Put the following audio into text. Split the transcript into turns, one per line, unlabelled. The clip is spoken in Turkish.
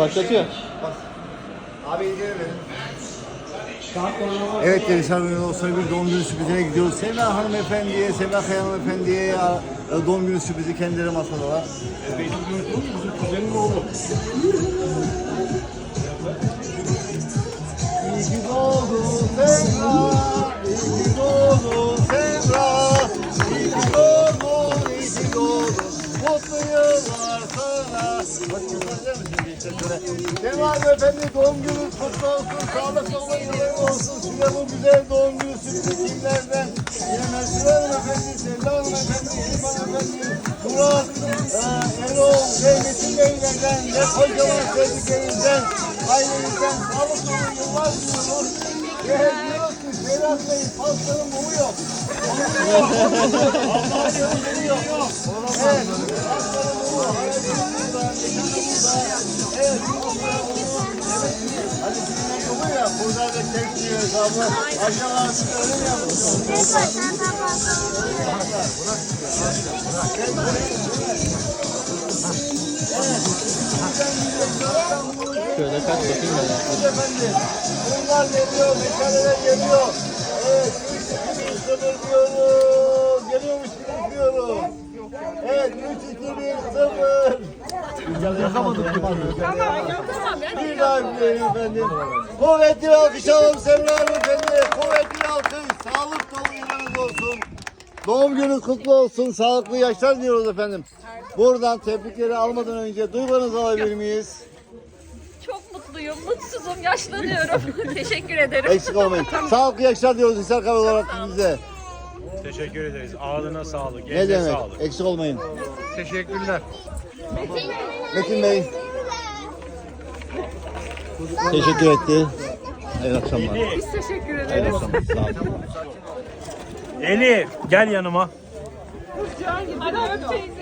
Başlatıyor.
Abi izleyelim. Evet Deniz Harbi olsa bir doğum günü sürprizine gidiyoruz. Semra hanımefendiye, Semra Kaya hanımefendiye doğum günü sürprizi kendileri masadalar. İyi Semra Efendi doğum günü kutlu olsun, sağlıklı olun, yıllar olsun. Size bu güzel doğum günü sürprizi kimlerden? Yine Mesut Hanımefendi, Sevda Hanımefendi, İlman Efendi, Murat, e, Erol ve Metin Beylerden ve kocaman sevdiklerinizden, ailenizden sağlıklı olun, yıllar diliyoruz. Ve diyoruz ki Sedat Bey pastanın mumu yok. Mumu yok. Allah'a gönderiyor. Evet. Burada da tek yiyoruz abla. Aşağılar bir öyle mi yapıyorsun?
Şöyle kaç bakayım ben.
Evet efendim. Bunlar geliyor, meşaleler geliyor. Evet, 3 2 1 0 diyoruz. Geliyormuş gibi diyoruz. Evet, 3 2 1 0. Yakamadık daha üfleyelim efendim. Kuvvetli alkış alalım Semra Hanım efendi. Kuvvetli alkış. Sağlık dolu yıllarınız olsun. Doğum günü kutlu olsun. Sağlıklı yaşlar diyoruz efendim. Buradan tebrikleri almadan önce duygularınızı alabilir miyiz?
Çok mutluyum, mutsuzum, yaşlanıyorum. Teşekkür ederim.
Eksik olmayın. Sağlıklı yaşlar diyoruz Hisar Kahve olarak size.
Teşekkür ederiz. Ağzına sağlık.
Ne
eline
demek?
sağlık.
Eksik olmayın.
Teşekkürler.
Metin Bey. Teşekkür etti. İyi akşamlar.
Biz teşekkür ederiz.
Sağ olun.
Elif gel yanıma.
Hadi öpeceğiz.